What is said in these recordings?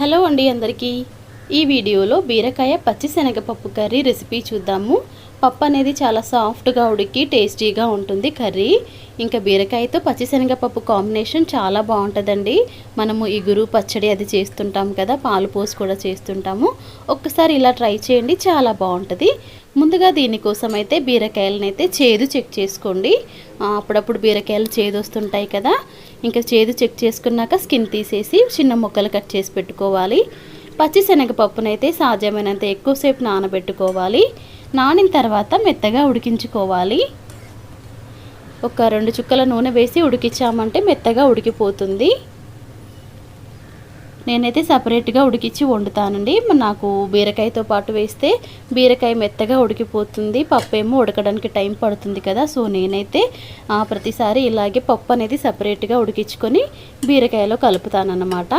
Hello అండి అందరికీ. ఈ వీడియోలో బీరకాయ పచ్చిశనగపప్పు కర్రీ రెసిపీ చూద్దాము. పప్పు అనేది చాలా సాఫ్ట్గా ఉడికి టేస్టీగా ఉంటుంది కర్రీ. ఇంకా బీరకాయతో పచ్చిశనగపప్పు కాంబినేషన్ చాలా బాగుంటుందండి. మనము ఇగురు పచ్చడి అది చేస్తుంటాం కదా పాలు పోసి కూడా చేస్తుంటాము. ఒక్కసారి ఇలా ట్రై చేయండి చాలా బాగుంటుంది. ముందుగా దీనికోసం అయితే బీరకాయలను అయితే చేదు చెక్ చేసుకోండి. అప్పుడప్పుడు బీరకాయలు చేదు వస్తుంటాయి కదా. ఇంకా చేదు చెక్ చేసుకున్నాక స్కిన్ తీసేసి చిన్న ముక్కలు కట్ చేసి పెట్టుకోవాలి. పచ్చిశనగపప్పునైతే సాధ్యమైనంత ఎక్కువసేపు నానబెట్టుకోవాలి. నానిన తర్వాత మెత్తగా ఉడికించుకోవాలి. ఒక రెండు చుక్కల నూనె వేసి ఉడికించామంటే మెత్తగా ఉడికిపోతుంది. నేనైతే సపరేట్గా ఉడికించి వండుతానండి. నాకు బీరకాయతో పాటు వేస్తే బీరకాయ మెత్తగా ఉడికిపోతుంది. పప్పు ఏమో ఉడకడానికి టైం పడుతుంది కదా సో నేనైతే ప్రతిసారి ఇలాగే పప్పు అనేది సపరేట్గా ఉడికించుకొని బీరకాయలో కలుపుతానన్నమాట.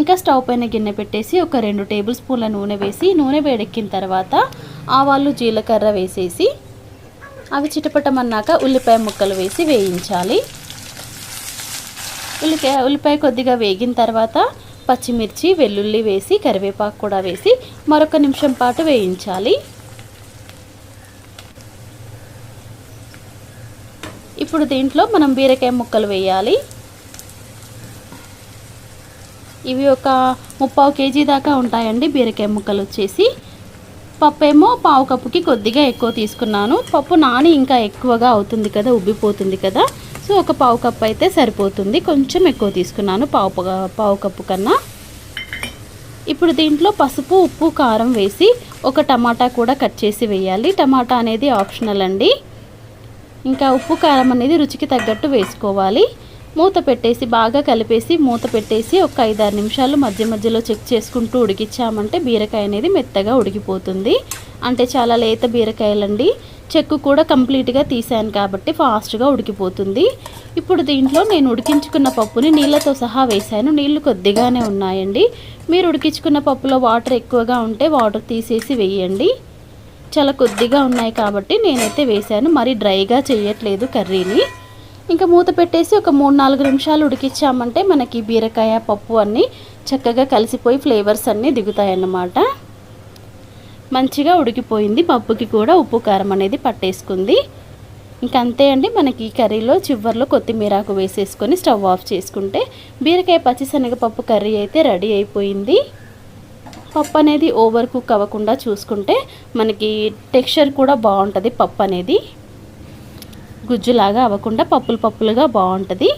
ఇంకా స్టవ్ పైన గిన్నె పెట్టేసి ఒక రెండు టేబుల్ స్పూన్ల నూనె వేసి నూనె వేడెక్కిన తర్వాత ఆవాలు జీలకర్ర వేసేసి అవి చిటపటమన్నాక ఉల్లిపాయ ముక్కలు వేసి వేయించాలి. ఉల్లిపాయ ఉల్లిపాయ కొద్దిగా వేగిన తర్వాత పచ్చిమిర్చి వెల్లుల్లి వేసి కరివేపాకు కూడా వేసి మరొక నిమిషం పాటు వేయించాలి. ఇప్పుడు దీంట్లో మనం బీరకాయ ముక్కలు వేయాలి. ఇవి ఒక ముప్పావు కేజీ దాకా ఉంటాయండి బీరకాయ ముక్కలు వచ్చేసి. పప్పు ఏమో పావు కప్పుకి కొద్దిగా ఎక్కువ తీసుకున్నాను. పప్పు నాని ఇంకా ఎక్కువగా అవుతుంది కదా ఉబ్బిపోతుంది కదా. సో ఒక పావు కప్పు అయితే సరిపోతుంది. కొంచెం ఎక్కువ తీసుకున్నాను పావు పావు కప్పు కన్నా. ఇప్పుడు దీంట్లో పసుపు ఉప్పు కారం వేసి ఒక టమాటా కూడా కట్ చేసి వేయాలి. టమాటా అనేది ఆప్షనల్ అండి. ఇంకా ఉప్పు కారం అనేది రుచికి తగ్గట్టు వేసుకోవాలి. మూత పెట్టేసి బాగా కలిపేసి మూత పెట్టేసి ఒక ఐదారు నిమిషాలు మధ్య మధ్యలో చెక్ చేసుకుంటూ ఉడికిచ్చామంటే బీరకాయ అనేది మెత్తగా ఉడికిపోతుంది. అంటే చాలా లేత బీరకాయలండి. చెక్కు కూడా కంప్లీట్గా తీసాను కాబట్టి ఫాస్ట్గా ఉడికిపోతుంది. ఇప్పుడు దీంట్లో నేను ఉడికించుకున్న పప్పుని నీళ్ళతో సహా వేశాను. నీళ్ళు కొద్దిగానే ఉన్నాయండి. మీరు ఉడికించుకున్న పప్పులో వాటర్ ఎక్కువగా ఉంటే వాటర్ తీసేసి వేయండి. చాలా కొద్దిగా ఉన్నాయి కాబట్టి నేనైతే వేశాను. మరి డ్రైగా చేయట్లేదు కర్రీని. ఇంకా మూత పెట్టేసి ఒక మూడు నాలుగు నిమిషాలు ఉడికిచ్చామంటే మనకి బీరకాయ పప్పు అన్నీ చక్కగా కలిసిపోయి ఫ్లేవర్స్ అన్నీ దిగుతాయన్నమాట. మంచిగా ఉడికిపోయింది. పప్పుకి కూడా ఉప్పు కారం అనేది పట్టేసుకుంది. ఇంకంతే అంతే అండి. మనకి ఈ కర్రీలో చివరిలో కొత్తిమీరాకు వేసేసుకొని స్టవ్ ఆఫ్ చేసుకుంటే బీరకాయ పచ్చిశనగపప్పు కర్రీ అయితే రెడీ అయిపోయింది. పప్పు అనేది ఓవర్ కుక్ అవ్వకుండా చూసుకుంటే మనకి టెక్స్చర్ కూడా బాగుంటుంది పప్పు అనేది. గుజ్జులాగా అవ్వకుండా పప్పులు పప్పులుగా బాగుంటుంది.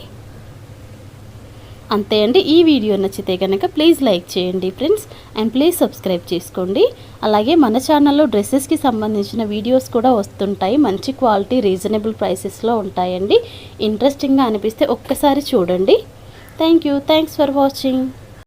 అంతే అండి ఈ వీడియో నచ్చితే కనుక ప్లీజ్ లైక్ చేయండి ఫ్రెండ్స్ అండ్ ప్లీజ్ సబ్స్క్రైబ్ చేసుకోండి. అలాగే మన ఛానల్లో డ్రెస్సెస్కి సంబంధించిన వీడియోస్ కూడా వస్తుంటాయి మంచి క్వాలిటీ రీజనబుల్ ప్రైసెస్లో ఉంటాయండి. ఇంట్రెస్టింగ్గా అనిపిస్తే ఒక్కసారి చూడండి. Thank you thanks for watching.